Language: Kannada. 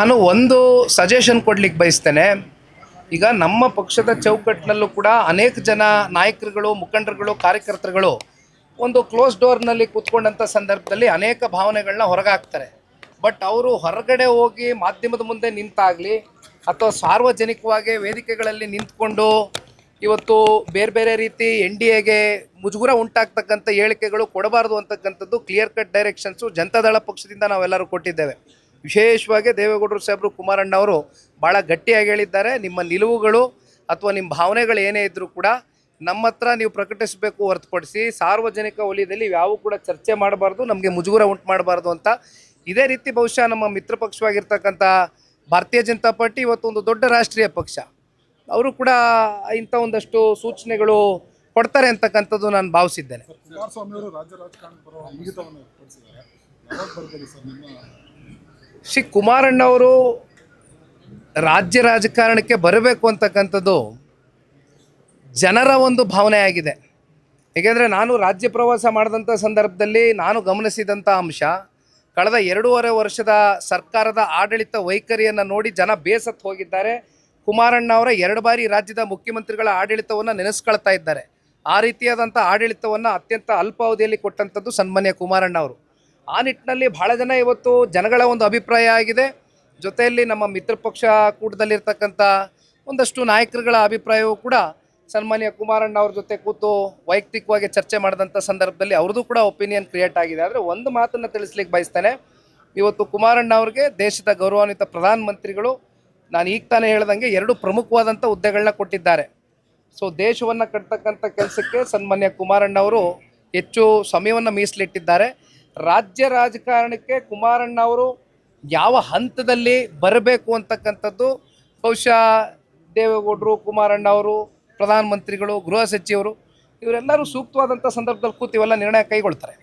ನಾನು ಒಂದು ಸಜೆಷನ್ ಕೊಡ್ಲಿಕ್ಕೆ ಬಯಸ್ತೇನೆ. ಈಗ ನಮ್ಮ ಪಕ್ಷದ ಚೌಕಟ್ಟಿನಲ್ಲೂ ಕೂಡ ಅನೇಕ ಜನ ನಾಯಕರುಗಳು, ಮುಖಂಡರುಗಳು, ಕಾರ್ಯಕರ್ತರುಗಳು ಒಂದು ಕ್ಲೋಸ್ ಡೋರ್ನಲ್ಲಿ ಕೂತ್ಕೊಂಡಂಥ ಸಂದರ್ಭದಲ್ಲಿ ಅನೇಕ ಭಾವನೆಗಳನ್ನ ಹೊರಗಾಕ್ತಾರೆ. ಬಟ್ ಅವರು ಹೊರಗಡೆ ಹೋಗಿ ಮಾಧ್ಯಮದ ಮುಂದೆ ನಿಂತಾಗಲಿ ಅಥವಾ ಸಾರ್ವಜನಿಕವಾಗಿ ವೇದಿಕೆಗಳಲ್ಲಿ ನಿಂತ್ಕೊಂಡು ಇವತ್ತು ಬೇರೆ ಬೇರೆ ರೀತಿ ಎನ್ ಡಿ ಎಗೆ ಮುಜುಗುರ ಉಂಟಾಗ್ತಕ್ಕಂಥ ಹೇಳಿಕೆಗಳು ಕೊಡಬಾರ್ದು ಅಂತಕ್ಕಂಥದ್ದು ಕ್ಲಿಯರ್ ಕಟ್ ಡೈರೆಕ್ಷನ್ಸು ಜನತಾದಳ ಪಕ್ಷದಿಂದ ನಾವೆಲ್ಲರೂ ಕೊಟ್ಟಿದ್ದೇವೆ. ವಿಶೇಷವಾಗಿ ದೇವೇಗೌಡರು ಸಾಹೇಬರು ಕುಮಾರಣ್ಣ ಅವರು ಭಾಳ ಗಟ್ಟಿಯಾಗಿ ಹೇಳಿದ್ದಾರೆ. ನಿಮ್ಮ ನಿಲುವುಗಳು ಅಥವಾ ನಿಮ್ಮ ಭಾವನೆಗಳು ಏನೇ ಇದ್ದರೂ ಕೂಡ ನಮ್ಮ ಹತ್ರ ನೀವು ಪ್ರಕಟಿಸಬೇಕು ಹೊರತುಪಡಿಸಿ ಸಾರ್ವಜನಿಕ ವಲಯದಲ್ಲಿ ಯಾವೂ ಕೂಡ ಚರ್ಚೆ ಮಾಡಬಾರ್ದು, ನಮಗೆ ಮುಜುಗುರ ಉಂಟು ಮಾಡಬಾರ್ದು ಅಂತ. ಇದೇ ರೀತಿ ಬಹುಶಃ ನಮ್ಮ ಮಿತ್ರ ಪಕ್ಷವಾಗಿರ್ತಕ್ಕಂಥ ಭಾರತೀಯ ಜನತಾ ಪಾರ್ಟಿ ಇವತ್ತು ಒಂದು ದೊಡ್ಡ ರಾಷ್ಟ್ರೀಯ ಪಕ್ಷ. ಅವರು ಕೂಡ ಇಂಥ ಒಂದಷ್ಟು ಸೂಚನೆಗಳು ಕೊಡ್ತಾರೆ ಅಂತಕ್ಕಂಥದ್ದು ನಾನು ಭಾವಿಸಿದ್ದೇನೆ. ಶ್ರೀ ಕುಮಾರಣ್ಣವರು ರಾಜ್ಯ ರಾಜಕಾರಣಕ್ಕೆ ಬರಬೇಕು ಅಂತಕ್ಕಂಥದ್ದು ಜನರ ಒಂದು ಭಾವನೆ ಆಗಿದೆ. ಏಕೆಂದರೆ ನಾನು ರಾಜ್ಯ ಪ್ರವಾಸ ಮಾಡಿದಂಥ ಸಂದರ್ಭದಲ್ಲಿ ನಾನು ಗಮನಿಸಿದಂಥ ಅಂಶ, ಕಳೆದ ಎರಡೂವರೆ ವರ್ಷದ ಸರ್ಕಾರದ ಆಡಳಿತ ವೈಖರಿಯನ್ನು ನೋಡಿ ಜನ ಬೇಸತ್ತು ಹೋಗಿದ್ದಾರೆ. ಕುಮಾರಣ್ಣ ಅವರ ಎರಡು ಬಾರಿ ರಾಜ್ಯದ ಮುಖ್ಯಮಂತ್ರಿಗಳ ಆಡಳಿತವನ್ನು ನೆನೆಸ್ಕೊಳ್ತಾ ಇದ್ದಾರೆ. ಆ ರೀತಿಯಾದಂಥ ಆಡಳಿತವನ್ನು ಅತ್ಯಂತ ಅಲ್ಪಾವಧಿಯಲ್ಲಿ ಕೊಟ್ಟಂಥದ್ದು ಸನ್ಮಾನ್ಯ ಕುಮಾರಣ್ಣ ಅವರು. ಆ ನಿಟ್ಟಿನಲ್ಲಿ ಭಾಳ ಜನ ಇವತ್ತು ಜನಗಳ ಒಂದು ಅಭಿಪ್ರಾಯ ಆಗಿದೆ. ಜೊತೆಯಲ್ಲಿ ನಮ್ಮ ಮಿತ್ರ ಪಕ್ಷ ಕೂಟದಲ್ಲಿರ್ತಕ್ಕಂಥ ಒಂದಷ್ಟು ನಾಯಕರುಗಳ ಅಭಿಪ್ರಾಯವೂ ಕೂಡ ಸನ್ಮಾನ್ಯ ಕುಮಾರಣ್ಣ ಅವ್ರ ಜೊತೆ ಕೂತು ವೈಯಕ್ತಿಕವಾಗಿ ಚರ್ಚೆ ಮಾಡಿದಂಥ ಸಂದರ್ಭದಲ್ಲಿ ಅವ್ರದ್ದು ಕೂಡ ಒಪಿನಿಯನ್ ಕ್ರಿಯೇಟ್ ಆಗಿದೆ. ಆದರೆ ಒಂದು ಮಾತನ್ನು ತಿಳಿಸ್ಲಿಕ್ಕೆ ಬಯಸ್ತೇನೆ. ಇವತ್ತು ಕುಮಾರಣ್ಣ ಅವ್ರಿಗೆ ದೇಶದ ಗೌರವಾನ್ವಿತ ಪ್ರಧಾನಮಂತ್ರಿಗಳು ನಾನು ಈಗ ತಾನೇ ಹೇಳ್ದಂಗೆ ಎರಡು ಪ್ರಮುಖವಾದಂಥ ಹುದ್ದೆಗಳನ್ನ ಕೊಟ್ಟಿದ್ದಾರೆ. ಸೊ ದೇಶವನ್ನು ಕಟ್ತಕ್ಕಂಥ ಕೆಲಸಕ್ಕೆ ಸನ್ಮಾನ್ಯ ಕುಮಾರಣ್ಣ ಅವರು ಹೆಚ್ಚು ಸಮಯವನ್ನು ಮೀಸಲಿಟ್ಟಿದ್ದಾರೆ. ರಾಜ್ಯ ರಾಜಕಾರಣಕ್ಕೆ ಕುಮಾರಣ್ಣ ಅವರು ಯಾವ ಹಂತದಲ್ಲಿ ಬರಬೇಕು ಅಂತಕ್ಕಂಥದ್ದು ಬಹುಶಃ ದೇವೇಗೌಡರು ಕುಮಾರಣ್ಣ ಅವರು ಪ್ರಧಾನಮಂತ್ರಿಗಳು ಗೃಹ ಸಚಿವರು ಇವರೆಲ್ಲರೂ ಸೂಕ್ತವಾದಂಥ ಸಂದರ್ಭದಲ್ಲಿ ಕೂತಿವೆಲ್ಲ ನಿರ್ಣಯ ಕೈಗೊಳ್ತಾರೆ.